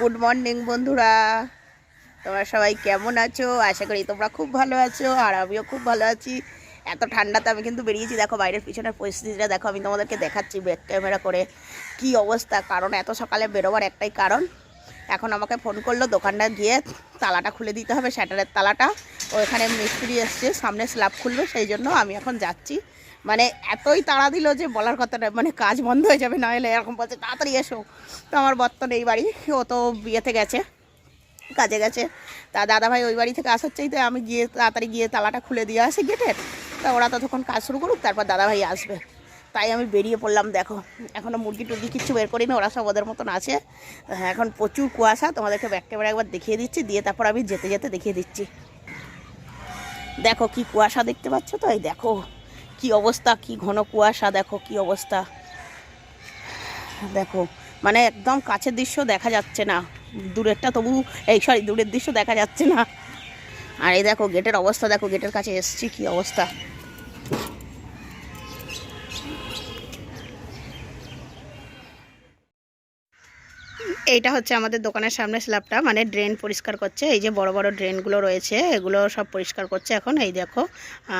Good morning, বন্ধুরা। তোমরা সবাই কেমন আছো? আশা করি তোমরা খুব ভালো আছো, আর আমিও খুব ভালো আছি। এত ঠান্ডাতে আমি কিন্তু বেরিয়েছি। দেখো, বাইরের পিছনের পরিস্থিতিটা দেখো, আমি তোমাদেরকে দেখাচ্ছি ব্যাক ক্যামেরা করে কি অবস্থা। কারণ এত সকালে বেরোবার একটাই কারণ, এখন আমাকে ফোন করল দোকানটা গিয়ে তালাটা খুলে দিতে হবে শ্যাটারের তালাটা। ওইখানে মিস্ত্রি এসছে, সামনে স্ল্যাব খুলবে, সেই জন্য আমি এখন যাচ্ছি। মানে এতই তাড়া দিল যে বলার কথা নয় মানে কাজ বন্ধ হয়ে যাবে না হলে এরকম বলছে তাড়াতাড়ি এসো। তো আমার বর্ত নেই বাড়ি ও তো বিয়েতে গেছে কাজে গেছে। তা দাদাভাই ওই বাড়ি থেকে আসার চাইতে আমি গিয়ে তাড়াতাড়ি গিয়ে তালাটা খুলে দিয়ে আসি গেটের। তা ওরা ততক্ষণ কাজ শুরু করুক তারপর দাদাভাই আসবে। তাই আমি বেরিয়ে পড়লাম দেখো। এখনও মুরগি টুরগি কিচ্ছু বের করিনি ওরা সব ওদের মতন আছে। হ্যাঁ, এখন প্রচুর কুয়াশা তোমাদেরকে ব্যাক ক্যামেরা একবার দেখিয়ে দিচ্ছি দিয়ে তারপর আমি যেতে যেতে দেখিয়ে দিচ্ছি। দেখো কি কুয়াশা দেখতে পাচ্ছ তো এই দেখো। কি অবস্থা, কি ঘন কুয়াশা, দেখো কি অবস্থা। দেখো মানে একদম কাছের দৃশ্য দেখা যাচ্ছে না। দূরেরটা তবু, এই সরি দূরের দৃশ্য দেখা যাচ্ছে না। আর এই দেখো, গেটের অবস্থা, দেখো গেটের কাছে এসছি, কি অবস্থা। এইটা হচ্ছে আমাদের দোকানের সামনে স্ল্যাবটা মানে ড্রেন পরিষ্কার করছে। এই যে বড় বড় ড্রেনগুলো রয়েছে এগুলো সব পরিষ্কার করছে এখন এই দেখো।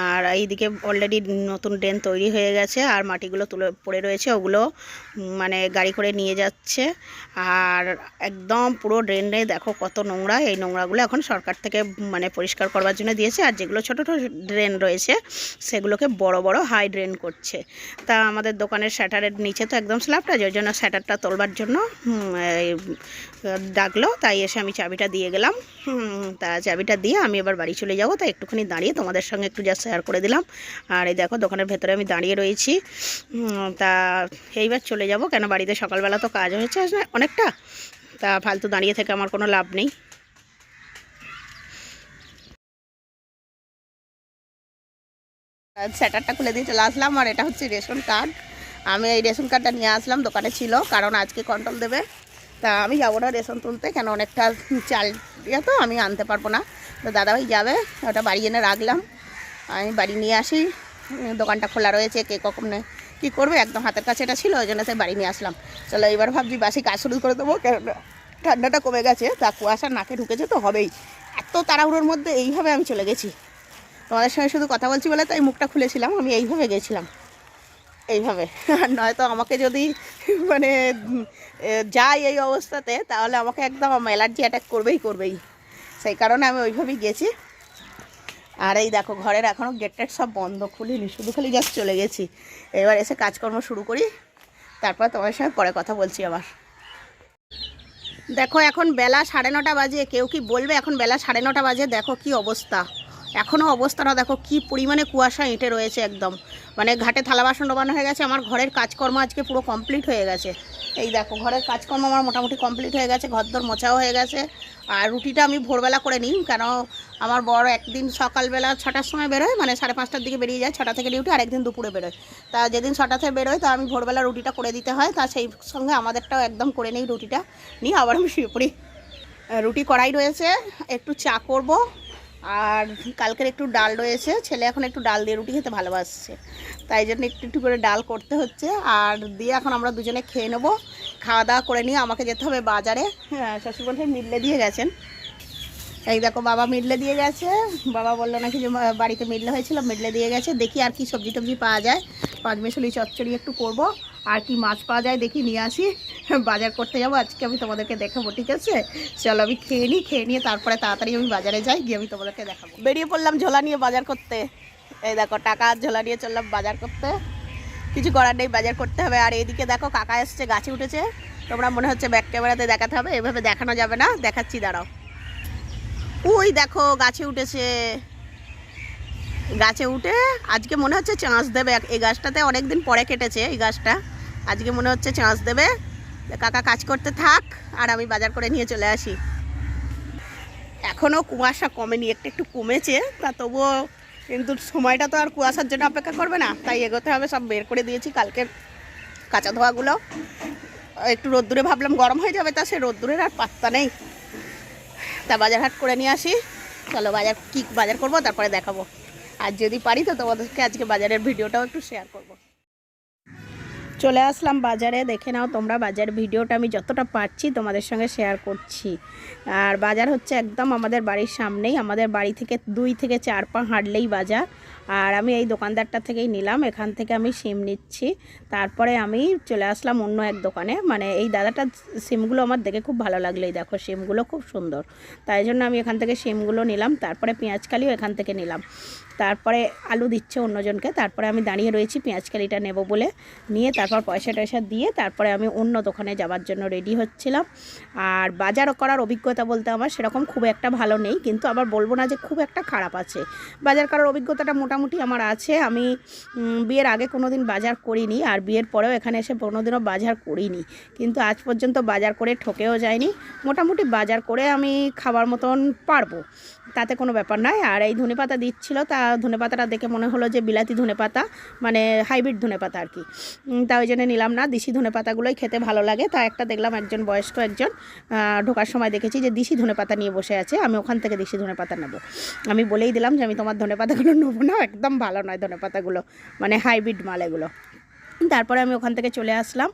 আর এইদিকে অলরেডি নতুন ড্রেন তৈরি হয়ে গেছে আর মাটিগুলো তুলে পড়ে রয়েছে ওগুলো মানে গাড়ি করে নিয়ে যাচ্ছে। আর একদম পুরো ড্রেনে দেখো কত নোংরা এই নোংরাগুলো এখন সরকার থেকে মানে পরিষ্কার করবার জন্য দিয়েছে। আর যেগুলো ছোটো ছোটো ড্রেন রয়েছে সেগুলোকে বড় বড় হাই ড্রেন করছে। তা আমাদের দোকানের শ্যাটারের নিচে তো একদম স্ল্যাবটা যার জন্য শ্যাটারটা তোলবার জন্য এই, ডাকলো, তাই এসে আমি চাবিটা দিয়ে গেলাম। তা চাবিটা দিয়ে আমি এবার বাড়ি চলে যাব, তাই একটুখানি দাঁড়িয়ে তোমাদের সঙ্গে একটু যা শেয়ার করে দিলাম। আর এই দেখো, দোকানের ভেতরে আমি দাঁড়িয়ে রয়েছি। তা এইবার চলে যাব, কেন বাড়িতে সকালবেলা তো কাজ হয়েছে অনেকটা। তা ফালতু দাঁড়িয়ে থেকে আমার কোনো লাভ নেই। স্যাটারটা খুলে দিয়ে চলে আসলাম, আর এটা হচ্ছে রেশন কার্ড। আমি এই রেশন কার্ডটা নিয়ে আসলাম, দোকানে ছিল, কারণ আজকে কন্ট্রোল দেবে। তা আমি যাব না রেশন তুলতে, কেন অনেকটা চাল ইয়ে তো, আমি আনতে পারব না। তো দাদাভাই যাবে, ওটা বাড়ি এনে রাখলাম। আমি বাড়ি নিয়ে আসি দোকানটা খোলা রয়েছে, কে কখন কী করবে, একদম হাতের কাছে এটা ছিল, ওই জন্য সে বাড়ি নিয়ে আসলাম। চলো, এবার ভাবছি বাসি কাজ শুরু করে দেবো, কেন ঠান্ডাটা কমে গেছে, তা কুয়াশা নাকে ঢুকেছে তো হবেই। এত তাড়াহুড়োর মধ্যে এইভাবে আমি চলে গেছি। তোমাদের সঙ্গে শুধু কথা বলছি বলে তাই মুখটা খুলেছিলাম, আমি এইভাবে গেছিলাম। এইভাবে। আর নয়তো আমাকে যদি মানে যাই এই অবস্থাতে, তাহলে আমাকে একদম অ্যালার্জি অ্যাটাক করবেই করবেই। সেই কারণে আমি ওইভাবেই গেছি। আর এই দেখো, ঘরের এখনও গেট টেট সব বন্ধ, খুলিনি, শুধু খালি জাস্ট চলে গেছি। এবার এসে কাজকর্ম শুরু করি। তারপর তোমার সঙ্গে পরে কথা বলছি আবার। দেখো, এখন বেলা সাড়ে নটা বাজে, কেউ কি বলবে? এখন বেলা সাড়ে নটা বাজে, দেখো কি অবস্থা। এখনও অবস্থাটা দেখো, কি পরিমাণে কুয়াশা এঁটে রয়েছে একদম। মানে ঘাটে থালা বাসন ডোবানো হয়ে গেছে, আমার ঘরের কাজকর্ম আজকে পুরো কমপ্লিট হয়ে গেছে। এই দেখো, ঘরের কাজকর্ম আমার মোটামুটি কমপ্লিট হয়ে গেছে, ঘরদোর মোছাও হয়ে গেছে। আর রুটিটা আমি ভোরবেলা করে নিই, কেন আমার বড় একদিন সকালবেলা ছটার সময় বেরোয় মানে সাড়ে পাঁচটার দিকে বেরিয়ে যায়, ছটা থেকে ডিউটি আর একদিন দুপুরে বেরোয়। তা যেদিন ছটা থেকে বেরোয়, তা আমি ভোরবেলা রুটিটা করে দিতে হয়, তা সেই সঙ্গে আমাদেরটাও একদম করে নিই রুটিটা। নিয়ে আবার আমি শুয়ে পড়ি। রুটি কড়াই রয়েছে, একটু চা করব আর কালকের একটু ডাল রয়েছে, ছেলে এখন একটু ডাল দিয়ে রুটি খেতে ভালোবাসছে। তাই জন্য একটু একটু করে ডাল করতে হচ্ছে। আর দিয়ে এখন আমরা দুজনে খেয়ে নেব। খাওয়া দাওয়া করে নিয়ে আমাকে যেতে হবে বাজারে। হ্যাঁ শ্বশুরমশাই মিললে দিয়ে গেছেন। এই দেখো, বাবা মিডলে দিয়ে গেছে। বাবা বলল নাকি যে বাড়িতে মিডলে হয়েছিল, মিডলে দিয়ে গেছে। দেখি আর কি সবজি টবজি পাওয়া যায়। পাঁচ মেশালি চচ্চড়ি একটু করব। আর কি মাছ পাওয়া যায়, দেখি নিয়ে আসি। বাজার করতে যাব। আজকে আমি তোমাদেরকে দেখাবো, ঠিক আছে? চলো আমি খেয়ে নিই, খেয়ে নিয়ে তারপরে তাড়াতাড়ি আমি বাজারে যাই, গিয়ে আমি তোমাদেরকে দেখাবো। বেরিয়ে পড়লাম ঝোলা নিয়ে বাজার করতে। এই দেখো, টাকা আর ঝোলা নিয়ে চললাম বাজার করতে। কিছু করার নেই, বাজার করতে হবে। আর এদিকে দেখো, কাকা এসছে, গাছে উঠেছে। তোমরা মনে হচ্ছে ব্যাক ক্যামেরাতে দেখাতে হবে। এভাবে দেখানো যাবে না। দেখাচ্ছি, দাঁড়াও। ওই দেখো, গাছে উঠেছে। গাছে উঠে আজকে মনে হচ্ছে চাঁচ দেবে। এই গাছটাতে অনেক দিন পরে কেটেছে এই গাছটা। আজকে মনে হচ্ছে চাঁচ দেবে। কাকা কাজ করতে থাক, আর আমি বাজার করে নিয়ে চলে আসি। এখনও কুয়াশা কমেনি, একটু একটু কমেছে, তা তবুও কিন্তু সময়টা তো আর কুয়াশার জন্য অপেক্ষা করবে না। তাই এগোতে হবে, সব বের করে দিয়েছি কালকের কাঁচা ধোয়াগুলো। একটু রোদ্দুরে ভাবলাম গরম হয়ে যাবে, তা সে রোদ্দুরের আর পাত্তা নেই। তা বাজার হাট করে নিয়ে আসি। চলো বাজার কী বাজার করব, তারপরে দেখাবো। আর যদি পারি তো তোমাদেরকে আজকে বাজারের ভিডিওটাও একটু শেয়ার করব। চলে আসলাম বাজারে। দেখে নাও তোমরা বাজার ভিডিওটা আমি যতটা পারছি তোমাদের সঙ্গে শেয়ার করছি। আর বাজার হচ্ছে একদম আমাদের বাড়ির সামনেই। আমাদের বাড়ি থেকে দুই থেকে চার পা হাঁটলেই বাজার। আর আমি এই দোকানদারটা থেকেই নিলাম। এখান থেকে আমি সিম নিচ্ছি। তারপরে আমি চলে আসলাম অন্য এক দোকানে। মানে এই দাদাটার সিমগুলো আমার দেখে খুব ভালো লাগল এই দেখো। সিমগুলো খুব সুন্দর। তাই জন্য আমি এখান থেকে সিমগুলো নিলাম। তারপরে পেঁয়াজকালিও এখান থেকে নিলাম। তারপরে আলু দিচ্ছে অন্যজনকে। তারপরে আমি দাঁড়িয়ে রয়েছি। পেঁয়াজকালিটা নেব বলে। নিয়ে তারপর পয়সা টয়সা দিয়ে তারপরে আমি অন্য দোকানে যাওয়ার জন্য রেডি হচ্ছিলাম। আর বাজার করার অভিজ্ঞতা বলতে আমার সেরকম খুব একটা ভালো নেই, কিন্তু আবার বলব না যে খুব একটা খারাপ আছে। বাজার করার অভিজ্ঞতাটা মোটামুটি আমার আছে। আমি বিয়ের আগে কোনো দিন বাজার করিনি আর বিয়ের পরেও এখানে এসে কোনো দিনও বাজার করিনি। কিন্তু আজ পর্যন্ত বাজার করে ঠকেও যায়নি মোটামুটি বাজার করে আমি খাবার মতন পারব। তাতে কোনো ব্যাপার নয়। আর এই ধনেপাতা দিচ্ছিল, তা ধনেপাতাটা দেখে মনে হলো যে বিলাতি ধনেপাতা মানে হাইব্রিড ধনেপাতা আর কি। তা ওই জন্য নিলাম না, দিশি ধনেপাতাগুলোই খেতে ভালো লাগে। তা একটা দেখলাম একজন বয়স্ক একজন ঢোকার সময় দেখেছি যে দিশি ধনেপাতা নিয়ে বসে আছে, আমি ওখান থেকে দিশি ধনেপাতা নেব। আমি বলেই দিলাম যে আমি তোমার ধনেপাতাগুলো নেব না, একদম ভালো নয় ধনেপাতাগুলো মানে হাইব্রিড মাল এগুলো। তারপরে আমি ওখান থেকে চলে আসলাম।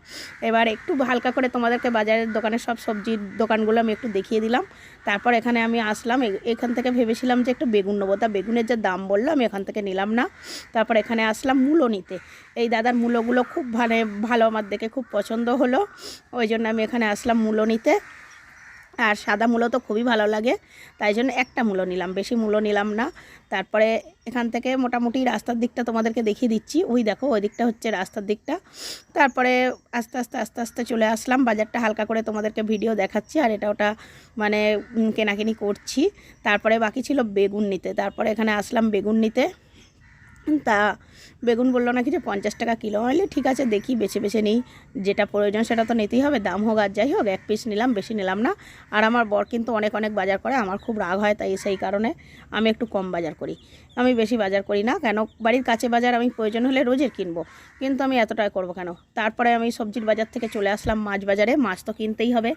এবার একটু হালকা করে তোমাদেরকে বাজারের দোকানে সব সবজির দোকানগুলো আমি একটু দেখিয়ে দিলাম। তারপর এখানে আমি আসলাম। এখান থেকে ভেবেছিলাম যে একটু বেগুন নেব। তা বেগুনের যে দাম বলল, আমি এখান থেকে নিলাম না। তারপর এখানে আসলাম মূলো নিতে। এই দাদার মূলোগুলো খুব মানে ভালো আমার দেখে খুব পছন্দ হলো। ওই জন্য আমি এখানে আসলাম মূলো নিতে। আর সাদা মূলো তো খুবই ভালো লাগে, তাই জন্য একটা মূলো নিলাম, বেশি মূলো নিলাম না। তারপরে এখান থেকে মোটামুটি রাস্তার দিকটা তোমাদেরকে দেখিয়ে দিচ্ছি, ওই দেখো, ওই দিকটা হচ্ছে রাস্তার দিকটা। তারপরে আস্তে আস্তে আস্তে আস্তে চলে আসলাম, বাজারটা হালকা করে তোমাদেরকে ভিডিও দেখাচ্ছি, আর এটা ওটা মানে কেনাকিনি করছি। তারপরে বাকি ছিল বেগুন নিতে, তারপরে এখানে আসলাম বেগুন নিতে। তা বেগুন বলল নাকি যে পঞ্চাশ টাকা কিলো। হলে ঠিক আছে, দেখি, বেছে বেছে নিই। যেটা প্রয়োজন সেটা তো নিতেই হবে। দাম হোক আর যাই হোক, এক পিস নিলাম, বেশি নিলাম না। আর আমার বর কিন্তু অনেক অনেক বাজার করে, আমার খুব রাগ হয় তাই সেই কারণে আমি একটু কম বাজার করি। আমি বেশি বাজার করি না, কেন? বাড়ির কাছে বাজার আমি প্রয়োজন হলে রোজের কিনবো, কিন্তু আমি এতটাই করব কেন? তারপরে আমি সবজির বাজার থেকে চলে আসলাম মাছ বাজারে, মাছ তো কিনতেই হবে।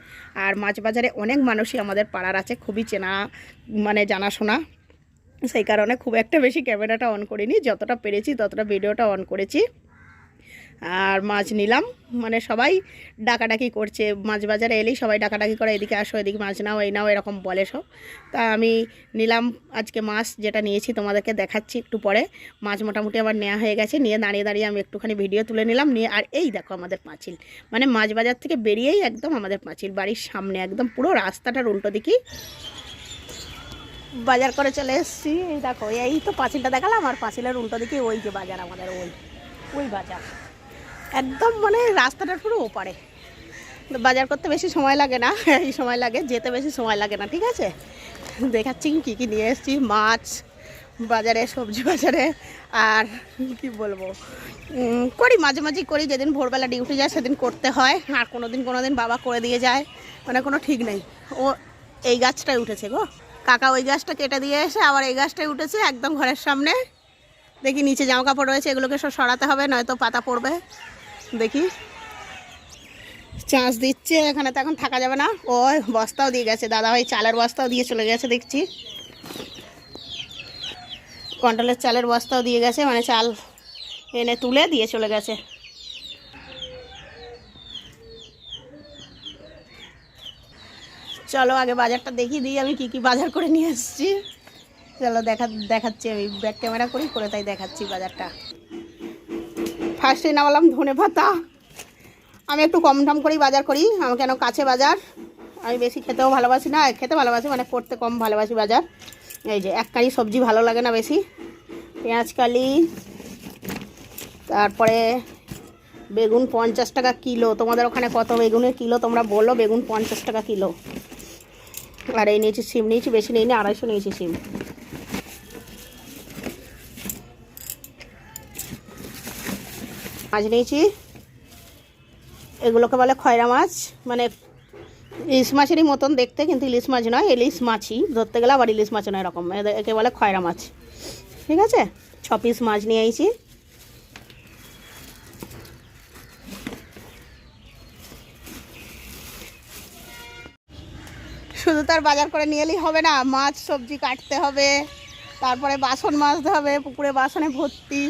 আর মাছ বাজারে অনেক মানুষই আমাদের পাড়ার আছে, খুবই চেনা মানে জানাশোনা। সেই কারণে খুব একটা বেশি ক্যামেরাটা অন করিনি। যতটা পেরেছি ততটা ভিডিওটা অন করেছি। আর মাছ নিলাম। মানে সবাই ডাকাডাকি করছে। মাছ বাজারে এলেই সবাই ডাকাডাকি করে, এদিকে আসো, এদিকে মাছ নাও, এই নাও, এরকম বলে সব। তা আমি নিলাম আজকে মাছ যেটা নিয়েছি তোমাদেরকে দেখাচ্ছি একটু পরে। মাছ মোটামুটি আমার নেওয়া হয়ে গেছে। নিয়ে দাঁড়িয়ে দাঁড়িয়ে আমি একটুখানি ভিডিও তুলে নিলাম। নিয়ে আর এই দেখো আমাদের পাঁচিল। মানে মাছ বাজার থেকে বেরিয়েই একদম আমাদের পাঁচিল। বাড়ির সামনে একদম পুরো রাস্তাটার উল্টো দিকেই বাজার করে চলে এসেছি। দেখো, এই তো পাঁচিলটা দেখালাম, আর পাঁচিলের উল্টো দিকে ওই যে বাজার, আমাদের ওই ওই বাজার। একদম মানে রাস্তাটার পুরো ওপারে। বাজার করতে বেশি সময় লাগে না, এই সময় লাগে, যেতে বেশি সময় লাগে না, ঠিক আছে? দেখাচ্ছি কী কী নিয়ে এসেছি, মাছ, বাজারে, সবজি বাজারে, আর কি বলব? করি, মাঝে মাঝে করি, যেদিন ভোরবেলা ডিউটি যায়, সেদিন করতে হয়, আর কোনো দিন কোনো দিন বাবা করে দিয়ে যায় মানে কোনো ঠিক নেই। ও, এই গাছটাই উঠেছে গো। কাকা ওই গাছটা কেটে দিয়ে এসে আবার এই গাছটাই উঠেছে একদম ঘরের সামনে। দেখি নিচে জামা কাপড় রয়েছে, এগুলোকে সব সরাতে হবে, নয়তো পাতা পড়বে। দেখি। চাষ দিচ্ছে, এখানে তো এখন থাকা যাবে না। ও বস্তাও দিয়ে গেছে, দাদা ভাই চালের বস্তাও দিয়ে চলে গেছে, দেখছি। কন্ট্রোলের চালের বস্তাও দিয়ে গেছে মানে চাল এনে তুলে দিয়ে চলে গেছে। চলো আগে বাজারটা দেখিয়ে দিই, আমি কি কি বাজার করে নিয়ে এসেছি চলো দেখা, দেখাচ্ছি আমি ব্যাক ক্যামেরা করি, করে তাই দেখাচ্ছি বাজারটা। ফার্স্টে নামালাম ধনে পাতা। আমি একটু কম দাম করেই বাজার করি আমার কেন কাছে বাজার? আমি বেশি খেতেও ভালোবাসি না, খেতে ভালোবাসি মানে করতে কম ভালোবাসি বাজার। এই যে এক কারি সবজি ভালো লাগে না বেশি। পেঁয়াজ কালি, তারপরে বেগুন পঞ্চাশ টাকা কিলো। তোমাদের ওখানে কত বেগুনের কিলো তোমরা বলো, বেগুন পঞ্চাশ টাকা কিলো। আর এই নিয়েছি সিম, নিয়েছি, বেশি নিয়ে আড়াইশো নিয়েছি সিম। মাছ নিয়েছি, এগুলোকে বলে খয়রা মাছ মানে ইলিশ মাছেরই মতন দেখতে, কিন্তু ইলিশ মাছ নয়, ইলিশ মাছই। ধরতে গেলে আবার ইলিশ মাছ নয় এরকম একে বলে খয়রা মাছ। ঠিক আছে? ছ পিস মাছ নিয়ে আইছি। শুধু তার বাজার করে নিয়ে এলেই হবে না, মাছ, সবজি কাটতে হবে, তারপরে বাসন মাজতে হবে, পুকুরে বাসনে ভর্তি,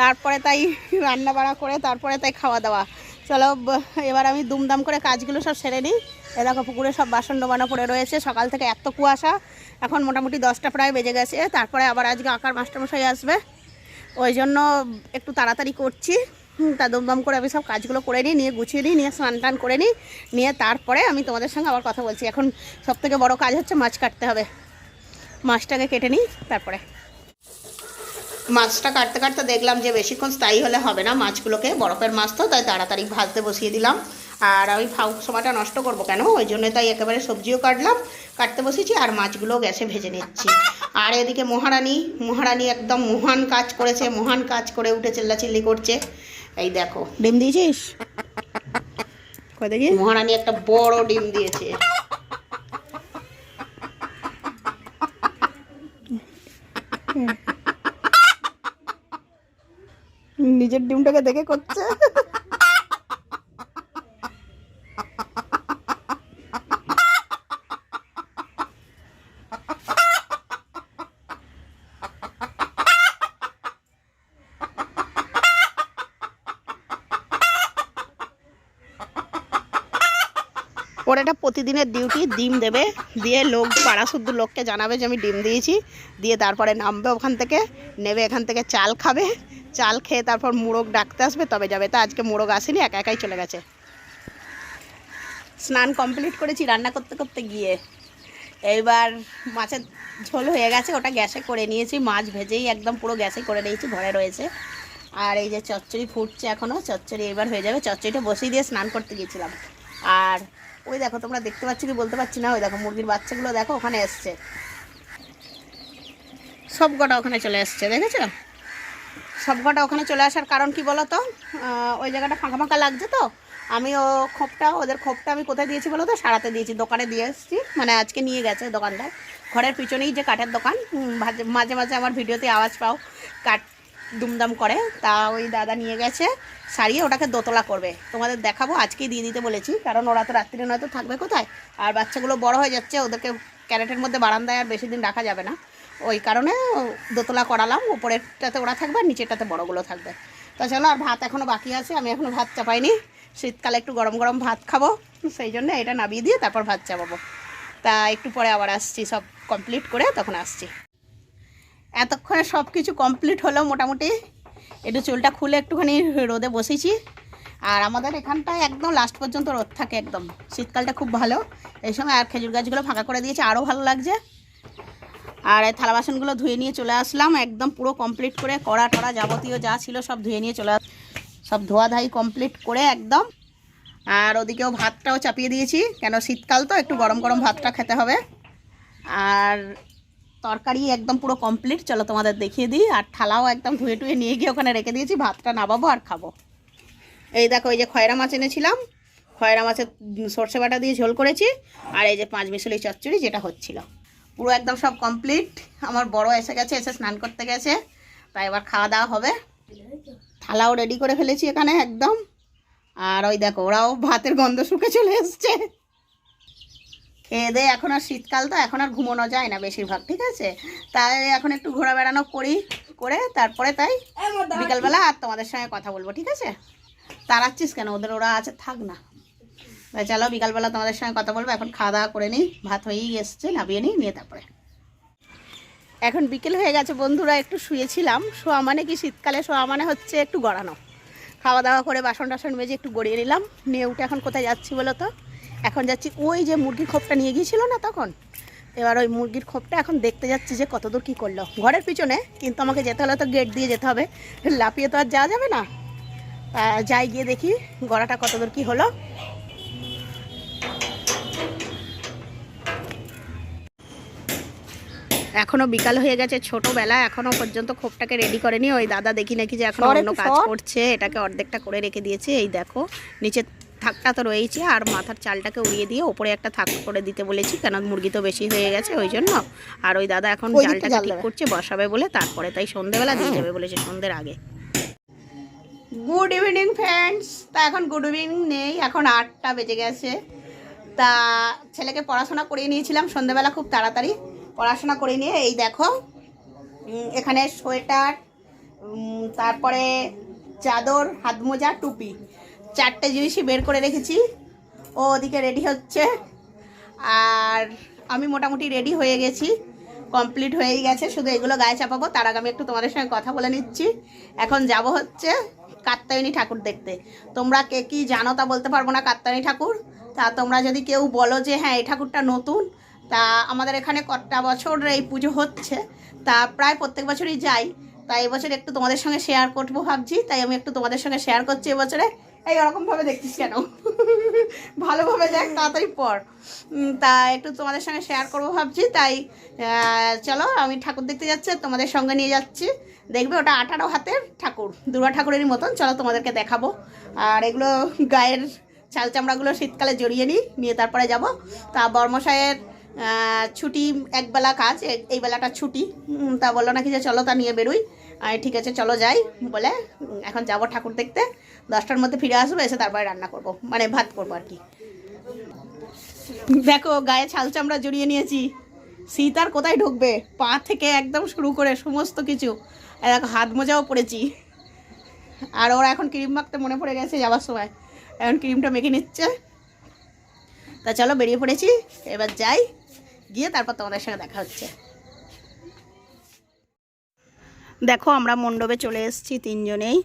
তারপরে তাই রান্না বাড়া করে, তারপরে তাই খাওয়া দাওয়া। চলো এবার আমি দুমদাম করে কাজগুলো সব সেরে নিই। এ দেখো, পুকুরে সব বাসন ডোবানো পড়ে রয়েছে, সকাল থেকে এত কুয়াশা, এখন মোটামুটি দশটা প্রায় বেজে গেছে, তারপরে আবার আজকে আঁকার মাস্টারমশাই আসবে। ওই জন্য একটু তাড়াতাড়ি করছি। তা দমদম করে আমি সব কাজগুলো করে নিই, নিয়ে গুছিয়ে নিই নিয়ে স্নান টান করে নিই, নিয়ে তারপরে আমি তোমাদের সঙ্গে আবার কথা বলছি। এখন সব থেকে বড় কাজ হচ্ছে মাছ কাটতে হবে। মাছটাকে কেটে নিই, তারপরে। মাছটা কাটতে কাটতে দেখলাম যে বেশিক্ষণ স্থায়ী হলে হবে না মাছগুলোকে, বরফের মাছ তো, তাই তাড়াতাড়ি ভাজতে বসিয়ে দিলাম। আর আমি সময়টা নষ্ট করব কেন? ওই জন্য তাই একেবারে সবজিও কাটলাম, কাটতে বসেছি, আর মাছগুলো গ্যাসে ভেজে নিচ্ছি। আর এদিকে মহারানী মহারানী একদম মহান কাজ করেছে, মহান কাজ করে উঠে চিল্লাচিল্লি করছে। এই দেখো। ডিম দিয়েছিস? দেখি মহারানী একটা বড় ডিম দিয়েছে। নিজের ডিমটাকে দেখে করছে ওর এটা প্রতিদিনের ডিউটি ডিম দেবে, দিয়ে লোক পাড়া শুদ্ধ লোককে জানাবে যে আমি ডিম দিয়েছি, দিয়ে তারপরে নামবে ওখান থেকে, নেবে এখান থেকে, চাল খাবে, চাল খেয়ে তারপর মুরগ ডাকতে আসবে, তবে যাবে। তা আজকে মুরগ আসেনি, একা একাই চলে গেছে। স্নান কমপ্লিট করেছি রান্না করতে করতে গিয়ে। এইবার মাছের ঝোল হয়ে গেছে, ওটা গ্যাসে করে নিয়েছি, মাছ ভেজেই একদম পুরো গ্যাসে করে নিয়েছি, ঘরে রয়েছে। আর এই যে চচ্চড়ি ফুটছে এখনও চচ্চড়ি এবার হয়ে যাবে, চচ্চড়িটা বসিয়ে দিয়ে স্নান করতে গিয়েছিলাম। আর ওই দেখো, তোমরা দেখতে পাচ্ছ কি বলতে পারছি না। ওই দেখো, মুরগির বাচ্চাগুলো দেখো, ওখানে এসছে। সব কটা ওখানে চলে এসছে, দেখেছ? সব কটা ওখানে চলে আসার কারণ কি বলো তো ওই জায়গাটা ফাঁকা ফাঁকা লাগছে তো। আমি ও খোপটা, ওদের খোপটা আমি কোথায় দিয়েছি বলো তো সারাতে দিয়েছি, দোকানে দিয়ে এসেছি। মানে আজকে নিয়ে গেছে দোকানদার ঘরের পিছনেই যে কাঠের দোকান মাঝে মাঝে আমার ভিডিওতে আওয়াজ পাও, কাঠ দুমদাম করে। তা ওই দাদা নিয়ে গেছে। সারিয়ে ওটাকে দোতলা করবে। তোমাদের দেখাবো, আজকেই দিয়ে দিতে বলেছি, কারণ ওরা তো রাত্রিরে নয়তো থাকবে কোথায়? আর বাচ্চাগুলো বড় হয়ে যাচ্ছে, ওদেরকে ক্যারেটের মধ্যে বারান্দায় আর বেশি দিন রাখা যাবে না। ওই কারণে দোতলা করালাম, উপরেরটাতে ওরা থাকবে আর নিচেরটাতে বড়গুলো থাকবে। তো চলো, আর ভাত এখনও বাকি আছে, আমি এখনও ভাত চাপাইনি। শীতকালে একটু গরম গরম ভাত খাব, সেই জন্য এটা নামিয়ে দিয়ে তারপর ভাত চাপাবো। তা একটু পরে আবার আসছি, সব কমপ্লিট করে তখন আসছি। এতক্ষণে সব কিছু কমপ্লিট হলো মোটামুটি। একটু চুলটা খুলে একটুখানি রোদে বসেছি। আর আমাদের এখানটায় একদম লাস্ট পর্যন্ত রোদ থাকে একদম। শীতকালটা খুব ভালো। এই সময় আর খেজুর গাছগুলো ফাঁকা করে দিয়েছে, আরও ভালো লাগছে। আর এই থালা বাসনগুলো ধুয়ে নিয়ে চলে আসলাম, একদম পুরো কমপ্লিট করে কড়া টড়া যাবতীয় যা ছিল সব ধুয়ে নিয়ে চলে আস সব ধোয়াধাই কমপ্লিট করে একদম। আর ওদিকেও ভাতটাও চাপিয়ে দিয়েছি, কেন শীতকাল তো একটু গরম গরম ভাতটা খেতে হবে। আর তরকারি একদম পুরো কমপ্লিট চলো তোমাদের দেখিয়ে দিই। আর থালাও একদম ধুয়ে টুয়ে নিয়ে গিয়ে ওখানে রেখে দিয়েছি। ভাতটা নামাবো আর খাব। এই দেখো, এই যে খয়রা মাছ এনেছিলাম। খয়রা মাছের সর্ষে বাটা দিয়ে ঝোল করেছি। আর এই যে পাঁচ মিশালি চচ্চড়ি, যেটা হচ্ছিল। পুরো একদম সব কমপ্লিট আমার বড় এসে গেছে, এসে স্নান করতে গেছে। তাই এবার খাওয়া দাওয়া হবে। থালাও রেডি করে ফেলেছি এখানে একদম। আর ওই দেখো, ওরাও ভাতের গন্ধ শুকে চলে এসছে। খেয়ে দে, এখন আর শীতকাল তো, এখন আর ঘুমোনো যায় না বেশিরভাগ, ঠিক আছে? তাই এখন একটু ঘোরা বেড়ানো করি, করে তারপরে তাই বিকালবেলা আর তোমাদের সঙ্গে কথা বলব, ঠিক আছে? তাড়াচ্ছিস কেন? ওদের ওরা আছে, থাক না। তাই চলো, বিকালবেলা তোমাদের সঙ্গে কথা বলব, এখন খাওয়া দাওয়া করে নিই, ভাত হয়েই এসছে, নামিয়ে নিই, নিয়ে তারপরে। এখন বিকেল হয়ে গেছে বন্ধুরা, একটু শুয়েছিলাম, শোয়া মানে কি শীতকালে, শোয়া মানে হচ্ছে একটু গড়ানো। খাওয়া দাওয়া করে বাসন টাসন মেজে একটু গড়িয়ে নিলাম, নিয়ে উঠে এখন কোথায় যাচ্ছি বলো তো? এখন যাচ্ছি ওই যে মুরগির খোপটা নিয়ে গিয়েছিল না তখন? এবার ওই মুরগির খোপটা এখন দেখতে যাচ্ছি যে কতদূর কি করল। ঘরের পিছনে কিন্তু আমাকে যেতে হলে তো গেট দিয়ে যেতে হবে। লাফিয়ে তো আর যাওয়া যাবে না। যাই গিয়ে দেখি গড়াটা কতদূর কি হলো। এখনও বিকাল হয়ে গেছে ছোটবেলা এখনও পর্যন্ত খোপটাকে রেডি করেনি। ওই দাদা দেখি নাকি যে এখন অন্য কাজ করছে এটাকে অর্ধেকটা করে রেখে দিয়েছে। এই দেখো নিচে থাকটা তো রয়েছে আর মাথার চালটাকে উড়িয়ে দিয়ে ওপরে একটা থাক করে দিতে বলেছি কেন মুরগি তো বেশি হয়ে গেছে ওই জন্য। আর ওই দাদা এখন জালটাকে ঠিক করছে বসাবে বলে তারপরে তাই সন্ধেবেলা দিয়ে যাবে বলেছে সন্ধ্যের আগে। গুড ইভিনিং ফ্রেন্ডস তা এখন গুড ইভিনিং নেই এখন আটটা বেজে গেছে। তা ছেলেকে পড়াশোনা করিয়ে নিয়েছিলাম সন্ধ্যেবেলা খুব তাড়াতাড়ি পড়াশোনা করে নিয়ে এই দেখো এখানে সোয়েটার তারপরে চাদর হাত মোজা টুপি। চারটে জিনিসই বের করে রেখেছি। ও ওদিকে রেডি হচ্ছে। আর আমি মোটামুটি রেডি হয়ে গেছি। কমপ্লিট হয়েই গেছে। শুধু এগুলো গায়ে চাপাবো, তার আগে আমি একটু তোমাদের সঙ্গে কথা বলে নিচ্ছি। এখন যাব হচ্ছে কাত্তায়নী ঠাকুর দেখতে। তোমরা কে কি জানো তা বলতে পারব না কাত্তায়নী ঠাকুর। তা তোমরা যদি কেউ বলো যে হ্যাঁ এই ঠাকুরটা নতুন, তা আমাদের এখানে কটা বছর এই পুজো হচ্ছে। তা প্রায় প্রত্যেক বছরই যাই। তাই এবছর একটু তোমাদের সঙ্গে শেয়ার করব ভাবছি, তাই আমি একটু তোমাদের সঙ্গে শেয়ার করছি এবছরে। এই ওরকমভাবে দেখছিস কেন? ভালোভাবে দেখ, তাড়াতাড়ি পর তা একটু তোমাদের সঙ্গে শেয়ার করব ভাবছি, তাই চলো, আমি ঠাকুর দেখতে যাচ্ছি, তোমাদের সঙ্গে নিয়ে যাচ্ছি। দেখবে ওটা আঠারো হাতের ঠাকুর, দুর্গা ঠাকুরেরই মতন। চলো তোমাদেরকে দেখাবো। আর এগুলো গায়ের চাল চামড়াগুলো শীতকালে জড়িয়ে নিই, নিয়ে তারপরে যাব। তা বর্মশায়ের ছুটি একবেলা কাজ এই বেলাটা ছুটি। তা বলল নাকি যে চলো তা নিয়ে বেরোই। ঠিক আছে, চলো যাই, বলে এখন যাব ঠাকুর দেখতে। দশটার মধ্যে ফিরে আসব, এসে তারপরে রান্না করব মানে ভাত করব আর কি। দেখো, গায়ে ছাল চামড়া জড়িয়ে নিয়েছি। শীত আর কোথায় ঢুকবে? পা থেকে একদম শুরু করে সমস্ত কিছু। দেখো, হাত মোজাও পড়েছি। আর ওরা এখন ক্রিম মাখতে মনে পড়ে গেছে যাওয়ার সময়। এখন ক্রিমটা মেখে নিচ্ছে। তা চলো, বেরিয়ে পড়েছি। এবার যাই, গিয়ে তারপর তোমাদের সঙ্গে দেখা হচ্ছে। দেখো, আমরা মণ্ডপে চলে এসেছি তিনজনেই।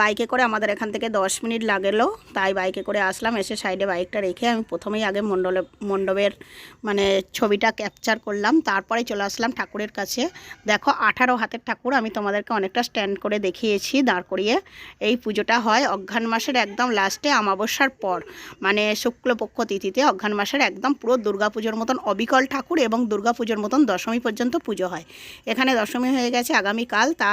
বাইকে করে আমাদের এখান থেকে দশ মিনিট লাগেলো, তাই বাইকে করে আসলাম, এসে সাইডে বাইকটা রেখে আমি প্রথমেই আগে মণ্ডলে, মণ্ডপের মানে ছবিটা ক্যাপচার করলাম তারপরে চলে আসলাম ঠাকুরের কাছে। দেখো, আঠারো হাতের ঠাকুর, আমি তোমাদেরকে অনেকটা স্ট্যান্ড করে দেখিয়েছি, দাঁড় করিয়ে। এই পুজোটা হয় অঘ্রাণ মাসের একদম লাস্টে অমাবস্যার পর মানে শুক্লপক্ষ তিথিতে অঘ্রাণ মাসের একদম পুরো দুর্গাপুজোর মতন অবিকল ঠাকুর এবং দুর্গাপুজোর মতন দশমী পর্যন্ত পুজো হয়। এখানে দশমী হয়ে গেছে, আগামীকাল তা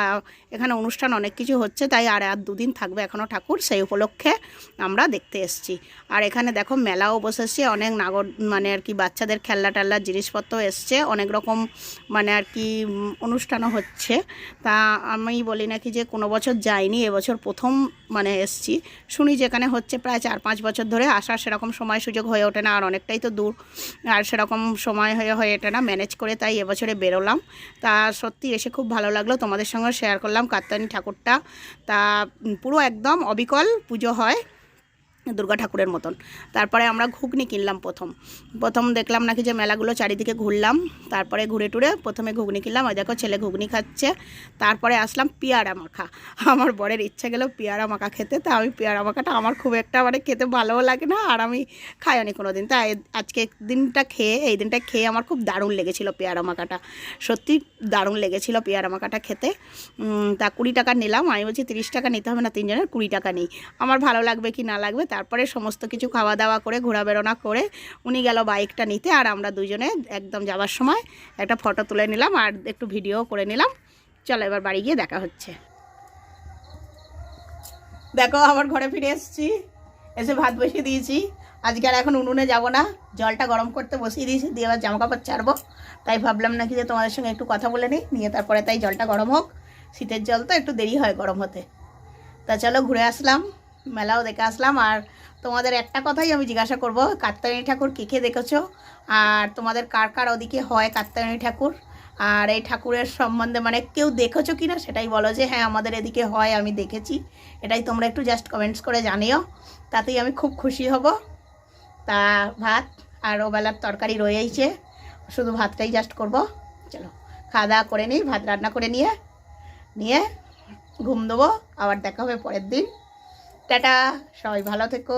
এখানে অনুষ্ঠান অনেক কিছু হচ্ছে, তাই আর আর দুদিন থাকবে এখনও ঠাকুর, সেই উপলক্ষে আমরা দেখতে এসেছি। আর এখানে দেখো মেলাও বসেছে, অনেক নাগর মানে আর কি বাচ্চাদের খেলনা টেলনার জিনিসপত্র এসছে, অনেক রকম মানে আর কি অনুষ্ঠানও হচ্ছে। তা আমি বলি নাকি যে কোনো বছর যাইনি এবছর প্রথম মানে এসছি। শুনি যেখানে হচ্ছে প্রায় চার পাঁচ বছর ধরে আসার সেরকম সময় সুযোগ হয়ে ওঠে না, আর অনেকটাই তো দূর, আর সেরকম সময় হয়ে হয়ে ওঠে না ম্যানেজ করে তাই এবছরে বেরোলাম। তা সত্যি এসে খুব ভালো লাগল, তোমাদের সঙ্গে শেয়ার করলাম কাত্তানি ঠাকুরটা। তা পুরো একদম অবিকল পুজো হয়। দুর্গা ঠাকুরের মতন। তারপরে আমরা ঘুগনি কিনলাম প্রথম। প্রথম দেখলাম নাকি যে মেলাগুলো চারিদিকে ঘুরলাম। তারপরে ঘুরে টুরে প্রথমে ঘুগনি কিনলাম। ওই দেখো ছেলে ঘুগনি খাচ্ছে। তারপরে আসলাম পেয়ারা মাখা। আমার বরের ইচ্ছা গেল পেয়ারা মাখা খেতে। তা আমি পেয়ারা মাখাটা আমার খুব একটা মানে খেতে ভালোও লাগে না, আর আমি খাইনি কোনো দিন তাই আজকে দিনটা খেয়ে, এই দিনটা খেয়ে আমার খুব দারুণ লেগেছিল পেয়ারা মাখাটা। সত্যি দারুণ লেগেছিল পেয়ারা মাখাটা খেতে। তা কুড়ি টাকা নিলাম। আমি বলছি তিরিশ টাকা নিতে হবে না, তিনজনের কুড়ি টাকা নিই। আমার ভালো লাগবে কি না লাগবে তারপরে সমস্ত কিছু খাওয়া দাওয়া করে ঘোরা বেরোনা করে উনি গেল বাইকটা নিতে আর আমরা দুজনে একদম যাওয়ার সময় একটা ফটো তুলে নিলাম আর একটু ভিডিও করে নিলাম। চলো এবার বাড়ি গিয়ে দেখা হচ্ছে। দেখো আবার ঘরে ফিরে এসেছি। এসে ভাত বসিয়ে দিয়েছি। আজকে আর এখন উনুনে যাব না। জলটা গরম করতে বসিয়ে দিয়েছি। দিয়ে এবার জামা কাপড় ছাড়বো। তাই ভাবলাম নাকি যে তোমাদের সঙ্গে একটু কথা বলে নিই। নিয়ে তারপরে তাই জলটা গরম হোক। শীতের জল তো একটু দেরি হয় গরম হতে। তা চলো ঘুরে আসলাম। মেলাও দেখে আসলাম। আর তোমাদের একটা কথাই আমি জিজ্ঞাসা করব কাত্তায়নী ঠাকুর কী কে দেখেছ? আর তোমাদের কার কার ওদিকে হয় কাত্তায়নী ঠাকুর? আর এই ঠাকুরের সম্বন্ধে মানে কেউ দেখেছ কি না? সেটাই বলো যে হ্যাঁ আমাদের এদিকে হয়, আমি দেখেছি। এটাই তোমরা একটু জাস্ট কমেন্টস করে জানিও। তাতেই আমি খুব খুশি হব। তা ভাত আর ওবেলার তরকারি রয়েইছে। শুধু ভাতটাই জাস্ট করব। চলো, খাওয়া দাওয়া করে নিই, ভাত রান্না করে নিয়ে নিয়ে ঘুম দেবো। আবার দেখা হবে পরের দিন। টাটা সবাই ভালো থেকো।